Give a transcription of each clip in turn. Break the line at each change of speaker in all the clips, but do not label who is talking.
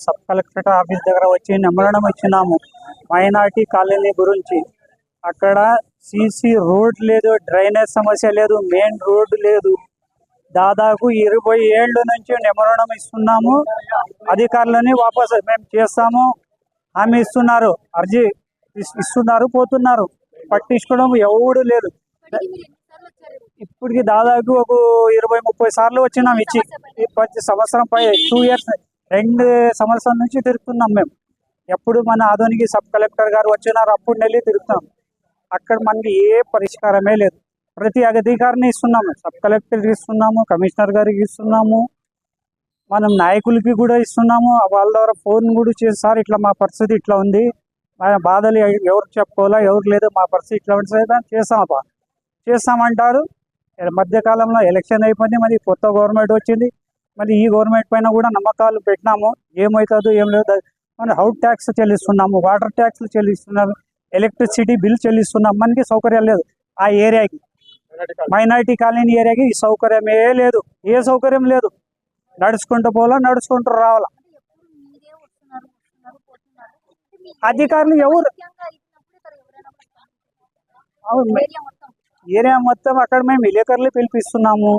Sub collectorate office దగ్గర వచ్చి నిమ్మరణం ఇచ్చినాము. మైనార్టీ కాలనీ గురించి. అక్కడ సీసీ రోడ్ లేదు డ్రైనేజ్ సమస్య లేదు మెయిన్ రోడ్ లేదు. దాదాపు ఇరవై ఏళ్ళ నుంచి నిమ్మరణం ఇస్తున్నాము. అధికారులని వాపస్ మేము చేస్తాము. హామీ ఇస్తున్నారు. అర్జీ ఇస్- ఇస్తున్నారు పోతున్నారు. పట్టించుకోవడం ఎవడు లేదు ఇప్పటికి దాదాపు ఒక ఇరవై ముప్పై సార్లు వచ్చినాం ఇచ్చి. ఈ పది సంవత్సరం పై టూ ఇయర్స్ రెండు సంవత్సరం నుంచి తిరుగుతున్నాం మేము. ఎప్పుడు మన ఆధునిక సబ్ కలెక్టర్ గారు వచ్చినారు అప్పుడు నెల్లి తిరుగుతున్నాం అక్కడ మనకి ఏ పరిష్కారమే లేదు. ప్రతి అధికారిని ఇస్తున్నాము. సబ్ కలెక్టర్కి ఇస్తున్నాము కమిషనర్ గారికి ఇస్తున్నాము మనం నాయకులకి కూడా ఇస్తున్నాము. వాళ్ళ ద్వారా ఫోన్ కూడా చేసి సార్ ఇట్లా మా పరిస్థితి ఇట్లా ఉంది. మా బాధలు ఎవరు చెప్పుకోవాలా? ఎవరు లేదు. మా పరిస్థితి ఇట్లా ఉంటుంది చేస్తామప్పా చేస్తామంటారు. మధ్యకాలంలో ఎలక్షన్ అయిపోయింది. మరి కొత్త గవర్నమెంట్ వచ్చింది. మరి ఈ గవర్నమెంట్ పైన కూడా నమ్మకాలు పెట్టినాము. ఏమవుతుందో ఏం లేదు. మనం హౌట్ ట్యాక్స్ చెల్లిస్తున్నాము వాటర్ ట్యాక్స్లు చెల్లిస్తున్నాము ఎలక్ట్రిసిటీ బిల్ చెల్లిస్తున్నాం మనకి సౌకర్యం లేదు ఆ ఏరియాకి. మైనారిటీ కాలనీ ఏరియాకి ఈ సౌకర్యమే లేదు. ఏ సౌకర్యం లేదు. నడుచుకుంటూ పోవాలా నడుచుకుంటూ రావాలా? అధికారులు ఎవరు? అవును ఏరియా మొత్తం అక్కడ మేము విలేకరులు పిలిపిస్తున్నాము.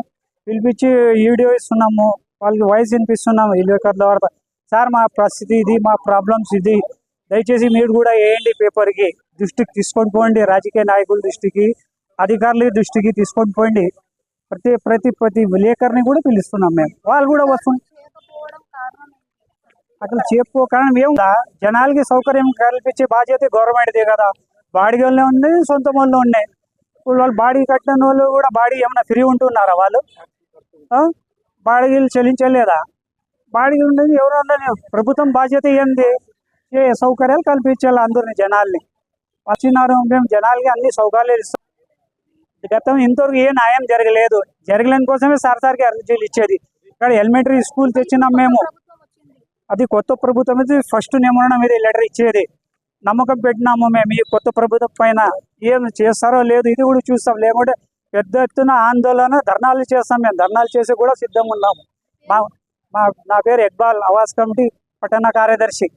పిలిపించి వీడియో ఇస్తున్నాము. వాళ్ళకి వాయిస్ వినిపిస్తున్నాం విలేకరుల ద్వారా సార్ మా పరిస్థితి ఇది మా ప్రాబ్లమ్స్ ఇది. దయచేసి మీరు కూడా వేయండి పేపర్కి దృష్టికి తీసుకొని పోండి రాజకీయ నాయకుల దృష్టికి అధికారుల దృష్టికి తీసుకొని పోండి. ప్రతి ప్రతి ప్రతి విలేకరిని కూడా పిలుస్తున్నాం మేము. వాళ్ళు కూడా వస్తుంది అసలు చెప్పు కారణం ఏముందా జనాలకి సౌకర్యం కల్పించే బాధ్యత గవర్నమెంట్దే కదా. బాడిగల్లో ఉన్నాయి సొంత వాళ్ళు ఉన్నాయి. వాళ్ళు బాడీ కట్టిన వాళ్ళు కూడా బాడీ ఏమైనా ఫ్రీ ఉంటున్నారా వాళ్ళు? బాడిగీలు చెల్లించలేదా? బాడిగీలు ఉండేది ఎవరు ఉండని ప్రభుత్వం బాధ్యత ఏంది? ఏ సౌకర్యాలు కల్పించాలి అందరిని జనాల్ని. వచ్చినారు మేము జనాలకి అన్ని సౌకర్యాలు ఇస్తాం. గతం ఇంతవరకు ఏ న్యాయం జరగలేదు. జరగలేని కోసమే సార్ అర్జీలు ఇచ్చేది. ఇక్కడ ఎలిమెంటరీ స్కూల్ తెచ్చినాం మేము. అది కొత్త ప్రభుత్వం ఇది ఫస్ట్ నియమనం ఇది లెటర్ ఇచ్చేది. నమ్మకం పెట్టినాము మేము ఈ కొత్త ప్రభుత్వం పైన. ఏం చేస్తారో లేదు ఇది కూడా చూస్తాం. లేకుంటే పెద్ద ఎత్తున ఆందోళన ధర్నాలు చేస్తాం మేము. ధర్నాలు చేసి కూడా సిద్ధంగా ఉన్నాము. మా మా నా పేరు ఇక్బాల్ అవాస్ కమిటీ పట్టణ కార్యదర్శి.